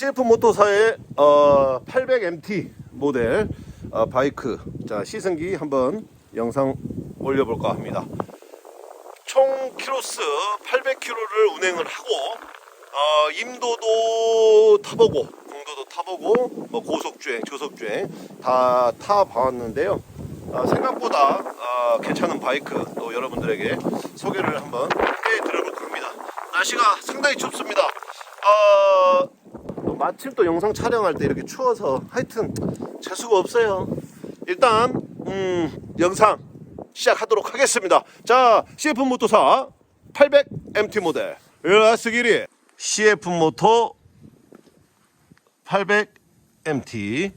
CF 모터사의 어, 800MT 모델 어, 바이크 자 시승기 한번 영상 올려볼까 합니다. 총 키로수 800km를 운행을 하고 어, 임도도 타보고 공도도 타보고 뭐 고속주행, 저속주행 다 타봤는데요. 어, 생각보다 어, 괜찮은 바이크 또 여러분들에게 소개를 한번 해드려볼까 합니다. 날씨가 상당히 춥습니다. 어, 또 마침 또 영상 촬영할 때 이렇게 추워서 하여튼 재수가 없어요. 일단 음, 영상 시작하도록 하겠습니다. 자, CF 모터사 800MT 모델 라스기리 CF 모터 800MT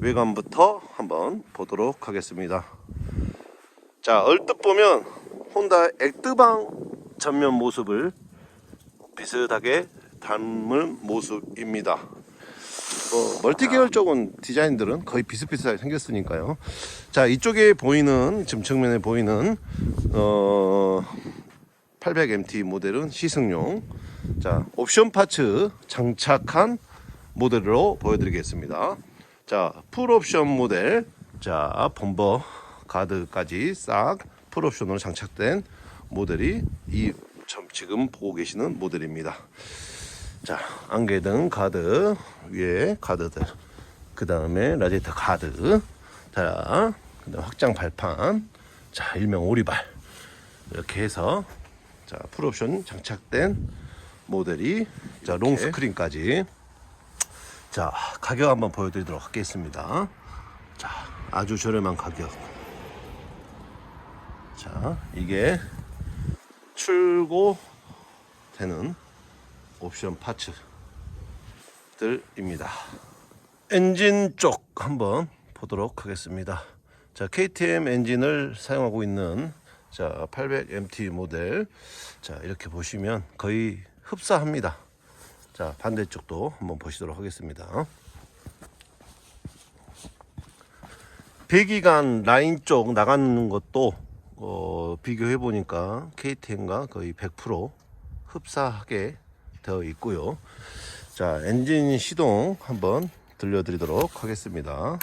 외관부터 한번 보도록 하겠습니다. 자, 얼뜻 보면 혼다 액드방 전면 모습을 비슷하게 닮은 모습입니다. 뭐 멀티 계열 쪽은 디자인들은 거의 비슷비슷하게 생겼으니까요. 자 이쪽에 보이는 지금 정면에 보이는 어 800MT 모델은 시승용. 자 옵션 파츠 장착한 모델로 보여드리겠습니다. 자 풀옵션 모델. 자 범버 가드까지 싹 풀옵션으로 장착된 모델이 이 점- 지금 보고 계시는 모델입니다. 자, 안개등 가드 위에 가드들. 그 다음에 라디에이터 가드. 자, 그다음 확장 발판. 자, 일명 오리발. 이렇게 해서 자, 풀옵션 장착된 모델이 자, 롱 스크린까지. 자, 가격 한번 보여드리도록 하겠습니다. 자, 아주 저렴한 가격. 자, 이게 출고 되는 옵션 파츠들입니다. 엔진 쪽 한번 보도록 하겠습니다. 자, KTM 엔진을 사용하고 있는 자, 800MT 모델. 자, 이렇게 보시면 거의 흡사합니다. 자, 반대쪽도 한번 보시도록 하겠습니다. 배기관 라인 쪽 나가는 것도 어, 비교해 보니까 KTM과 거의 100% 흡사하게 되어 있고요. 자, 엔진 시동 한번 들려드리도록 하겠습니다.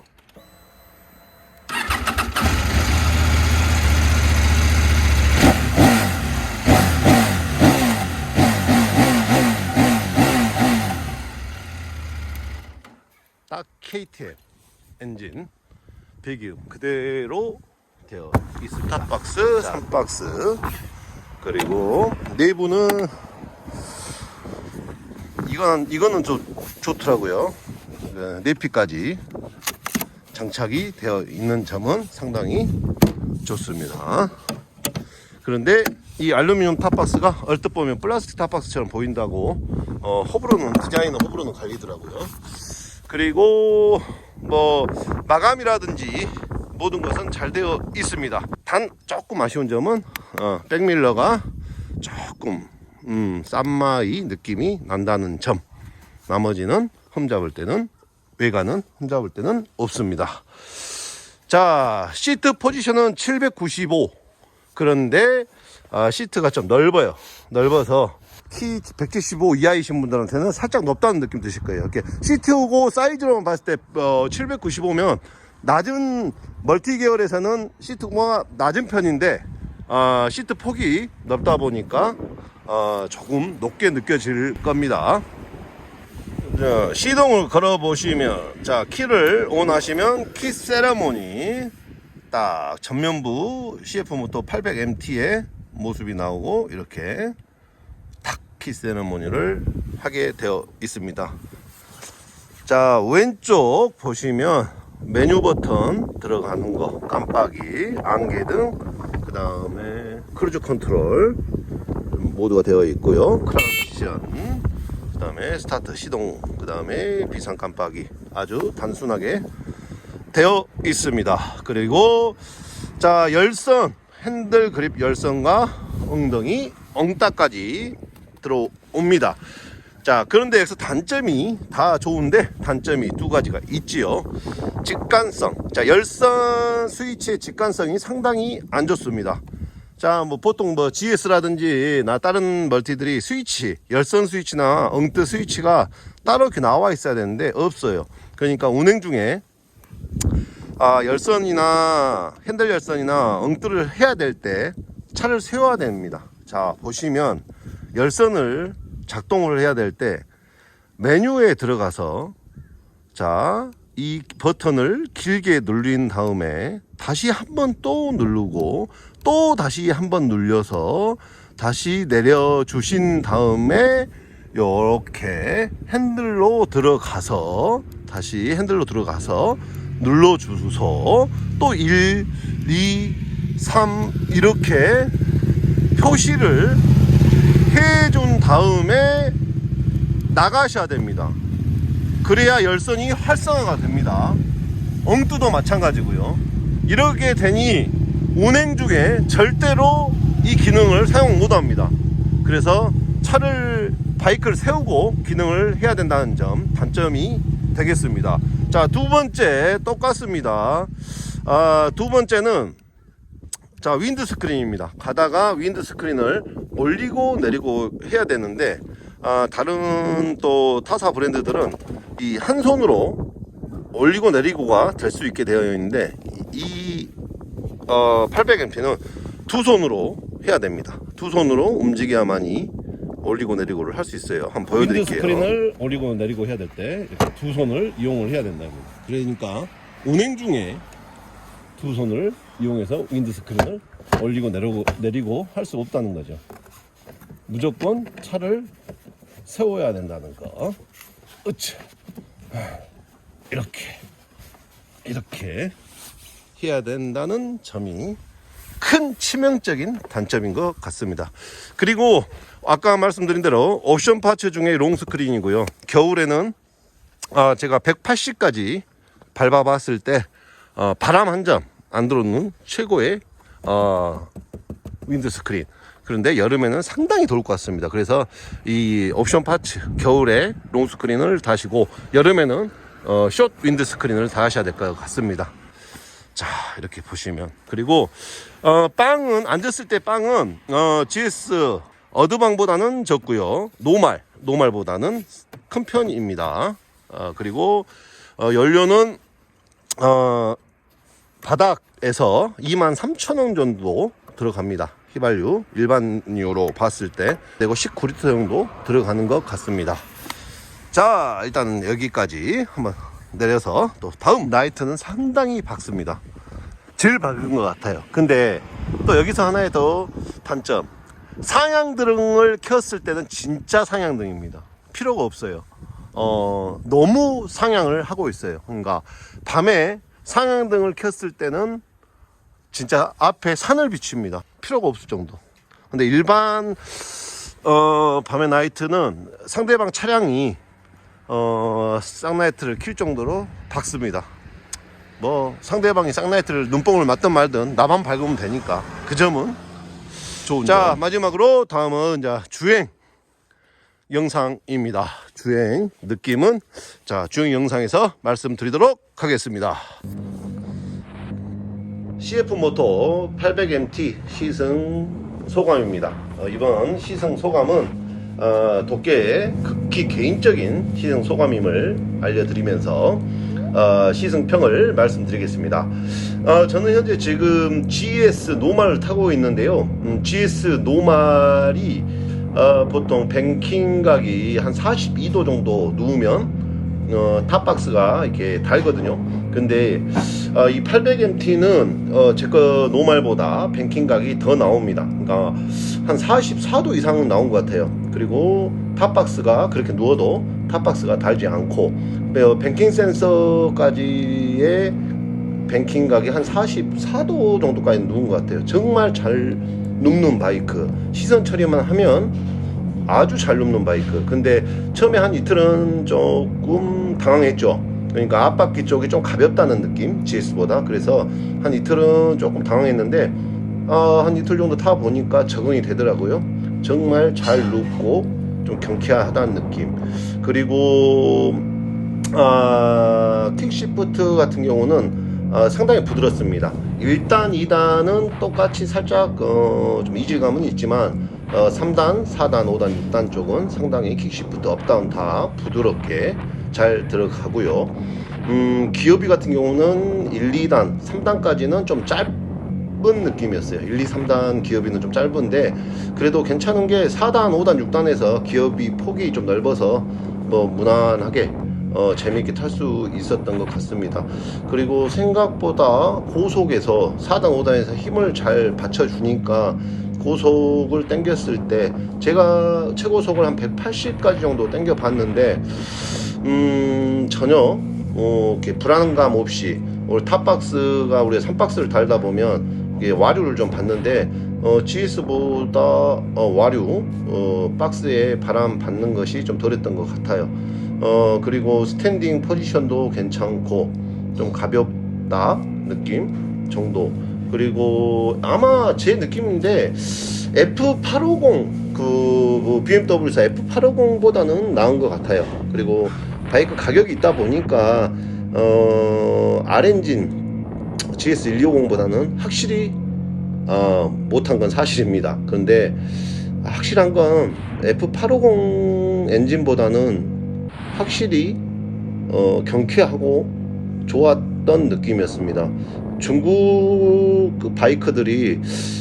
딱 KTM 엔진 배기음 그대로 되어 있습니다. 탑박스, 3박스 그리고 내부는 이건 이거는 좋, 좋더라고요. 네, 내피까지 장착이 되어 있는 점은 상당히 좋습니다. 그런데 이 알루미늄 탑박스가 얼뜻 보면 플라스틱 탑박스처럼 보인다고 어, 호불호는 디자인은 호불호는 갈리더라고요. 그리고 뭐 마감이라든지 모든 것은 잘 되어 있습니다. 단 조금 아쉬운 점은 어, 백밀러가 조금 음, 쌈마이 느낌이 난다는 점. 나머지는 흠 잡을 때는 외관은 흠 잡을 때는 없습니다. 자 시트 포지션은 795 그런데 아, 시트가 좀 넓어요. 넓어서 키 175 이하이신 분들한테는 살짝 높다는 느낌 드실 거예요. 이렇게 시트 오고 사이즈로만 봤을 때 어, 795면 낮은 멀티 계열에서는 시트가 낮은 편인데 아, 시트 폭이 넓다 보니까 어, 조금 높게 느껴질 겁니다. 자, 시동을 걸어 보시면 자 키를 온 하시면 키 세레모니 딱 전면부 CF 모터 800MT의 모습이 나오고 이렇게 탁키 세레모니를 하게 되어 있습니다. 자 왼쪽 보시면 메뉴 버튼 들어가는 거 깜빡이 안개 등 그 다음에 크루즈 컨트롤 모두가 되어 있고요. 크라우션. 그 다음에 스타트 시동 그 다음에 비상 깜빡이. 아주 단순하게 되어 있습니다. 그리고 자 열선. 핸들 그립 열선과 엉덩이 엉따까지 들어옵니다. 자 그런데 여기서 단점이 다 좋은데 단점이 두 가지가 있지요. 직관성. 자 열선 스위치의 직관성이 상당히 안 좋습니다 자, 뭐 보통 뭐 GS라든지 나 다른 멀티들이 스위치, 열선 스위치나 엉뜨 스위치가 따로 이렇게 나와 있어야 되는데 없어요. 그러니까 운행 중에 아, 열선이나 핸들 열선이나 엉뜨를 해야 될 때 차를 세워야 됩니다. 자, 보시면 열선을 작동을 해야 될 때 메뉴에 들어가서 자, 이 버튼을 길게 누른 다음에 다시 한 번 또 누르고 또 다시 한 번 눌려서 다시 내려 주신 다음에 요렇게 핸들로 들어가서 다시 핸들로 들어가서 눌러 주소 또 1, 2, 3 이렇게 표시를 해 준 다음에 나가셔야 됩니다. 그래야 열선이 활성화가 됩니다. 엉뚜도 마찬가지고요. 이렇게 되니 운행 중에 절대로 이 기능을 사용 못합니다. 그래서 차를 바이크를 세우고 기능을 해야 된다는 점 단점이 되겠습니다. 자 두 번째 똑같습니다. 아, 두 번째는 자 윈드 스크린입니다. 가다가 윈드 스크린을 올리고 내리고 해야 되는데 아, 다른 또 타사 브랜드들은 이 한 손으로 올리고 내리고가 될 수 있게 되어 있는데 이 어, 800mP는 두 손으로 해야 됩니다. 두 손으로 움직여야만이 올리고 내리고를 할 수 있어요. 한번 보여드릴게요. 스크린을 올리고 내리고 해야 될 때 두 손을 이용을 해야 된다고. 그러니까 운행 중에 두 손을 이용해서 윈드 스크린을 올리고 내리고 내리고 할 수 없다는 거죠. 무조건 차를 세워야 된다는 거. 으차. 이렇게 이렇게 해야 된다는 점이 큰 치명적인 단점인 것 같습니다. 그리고 아까 말씀드린 대로 옵션 파츠 중에 롱 스크린이고요. 겨울에는 아, 제가 180까지 밟아봤을 때 어, 바람 한 점 안 들어오는 최고의 어, 윈드 스크린. 그런데 여름에는 상당히 더울 것 같습니다. 그래서 이 옵션 파츠 겨울에 롱 스크린을 다시고 여름에는 어, 숏 윈드 스크린을 다 하셔야 될 것 같습니다. 자 이렇게 보시면 그리고 어, 빵은 앉았을 때 빵은 어, GS 어드방보다는 적고요 노말 노말보다는 큰 편입니다 어, 그리고 어, 연료는 어, 바닥에서 23,000원 정도 들어갑니다 휘발유 일반유로 봤을 때 그리고 19리터 정도 들어가는 것 같습니다. 자 일단 여기까지 한번 내려서 또 다음 라이트는 상당히 밝습니다. 제일 밝은 것 같아요. 근데 또 여기서 하나의 더 단점. 상향등을 켰을 때는 진짜 상향등입니다. 필요가 없어요. 어 너무 상향을 하고 있어요. 그러니까 밤에 상향등을 켰을 때는 진짜 앞에 산을 비춥니다 필요가 없을 정도 근데 일반 어 밤의 나이트는 상대방 차량이 어, 쌍라이트를 킬 정도로 밝습니다. 뭐 상대방이 쌍라이트를 눈뽕을 맞든 말든 나만 밝으면 되니까 그 점은 좋은 자 점. 마지막으로 다음은 이제 주행 영상입니다. 주행 느낌은 자 주행 영상에서 말씀드리도록 하겠습니다. CF 모토 800MT 시승 소감입니다. 어, 이번 시승 소감은 어, 도깨의 극히 개인적인 시승 소감임을 알려드리면서 어, 시승평을 말씀드리겠습니다. 어, 저는 현재 지금 GS 노말을 타고 있는데요. 음, GS 노말이 어, 보통 뱅킹 각이 한 42도 정도 누우면 어, 탑박스가 이렇게 달거든요. 근데 어, 이 800MT는 어, 제거 노말보다 뱅킹 각이 더 나옵니다. 그러니까 한 44도 이상은 나온 것 같아요. 그리고 탑박스가 그렇게 누워도 탑박스가 달지 않고 어, 뱅킹 센서까지의 뱅킹 각이 한 44도 정도까지 누운 것 같아요. 정말 잘 눕는 바이크. 시선 처리만 하면 아주 잘 눕는 바이크. 근데 처음에 한 이틀은 조금 당황했죠. 그러니까 앞바퀴 쪽이 좀 가볍다는 느낌, GS보다. 그래서 한 이틀은 조금 당황했는데, 어, 한 이틀 정도 타 보니까 적응이 되더라고요. 정말 잘 눕고 좀 경쾌하다는 느낌. 그리고, 아, 킥시프트 같은 경우는 어, 상당히 부드럽습니다. 1단, 2단은 똑같이 살짝 어, 좀 이질감은 있지만 어, 3단, 4단, 5단, 6단 쪽은 상당히 킥시프트 업다운 다 부드럽게 잘 들어가고요. 음, 기어비 같은 경우는 1, 2단, 3단까지는 좀 짧은 느낌이었어요. 1, 2, 3단 기어비는 좀 짧은데 그래도 괜찮은 게 4단, 5단, 6단에서 기어비 폭이 좀 넓어서 뭐 무난하게 어, 재미있게 탈 수 있었던 것 같습니다. 그리고 생각보다 고속에서 4단, 5단에서 힘을 잘 받쳐주니까 고속을 당겼을 때 제가 최고속을 한 180까지 정도 당겨 봤는데 음 전혀 어, 이렇게 불안감 없이 오늘 탑박스가 우리가 3박스를 달다 보면 이게 와류를 좀 받는데 어, GS보다 어, 와류 어, 박스에 바람 받는 것이 좀 덜했던 것 같아요. 어, 그리고 스탠딩 포지션도 괜찮고 좀 가볍다 느낌 정도. 그리고 아마 제 느낌인데 F850 그 BMW사 F850보다는 나은 것 같아요. 그리고 바이크 가격이 있다 보니까 어, R엔진 GS120보다는 확실히 어, 못한 건 사실입니다. 그런데 확실한 건 F850 엔진보다는 확실히 어, 경쾌하고 좋았던 느낌이었습니다. 중국 그 바이크들이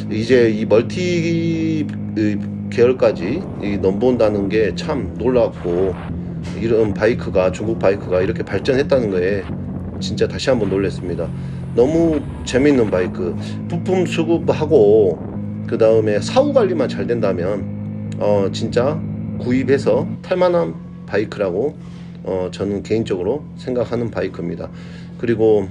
이제 이 멀티 이 계열까지 이 넘본다는 게 참 놀랍고 이런 바이크가 중국 바이크가 이렇게 발전했다는 거에 진짜 다시 한번 놀랐습니다. 너무 재밌는 바이크 부품 수급하고 그 다음에 사후 관리만 잘 된다면 어 진짜 구입해서 탈만한 바이크라고 어 저는 개인적으로 생각하는 바이크입니다. 그리고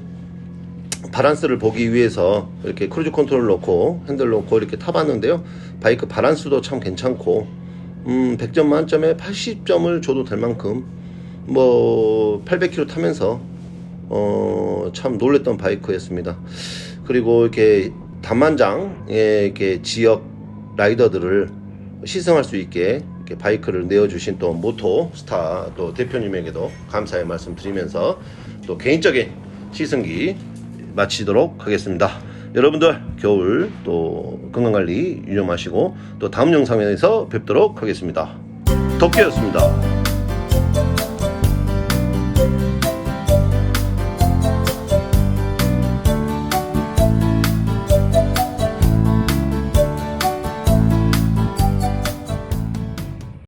바란스를 보기 위해서 이렇게 크루즈 컨트롤 넣고 핸들 넣고 이렇게 타봤는데요. 바이크 바란스도 참 괜찮고 음 100점 만점에 80점을 줘도 될 만큼 뭐 800km 타면서 어, 참 놀랬던 바이크였습니다. 그리고 이렇게 단만장의 이렇게 지역 라이더들을 시승할 수 있게 바이크를 내어주신 또 모토 스타 또 대표님에게도 감사의 말씀 드리면서 또 개인적인 시승기 마치도록 하겠습니다. 여러분들 겨울 또 건강관리 유념하시고 또 다음 영상에서 뵙도록 하겠습니다. 덕기였습니다.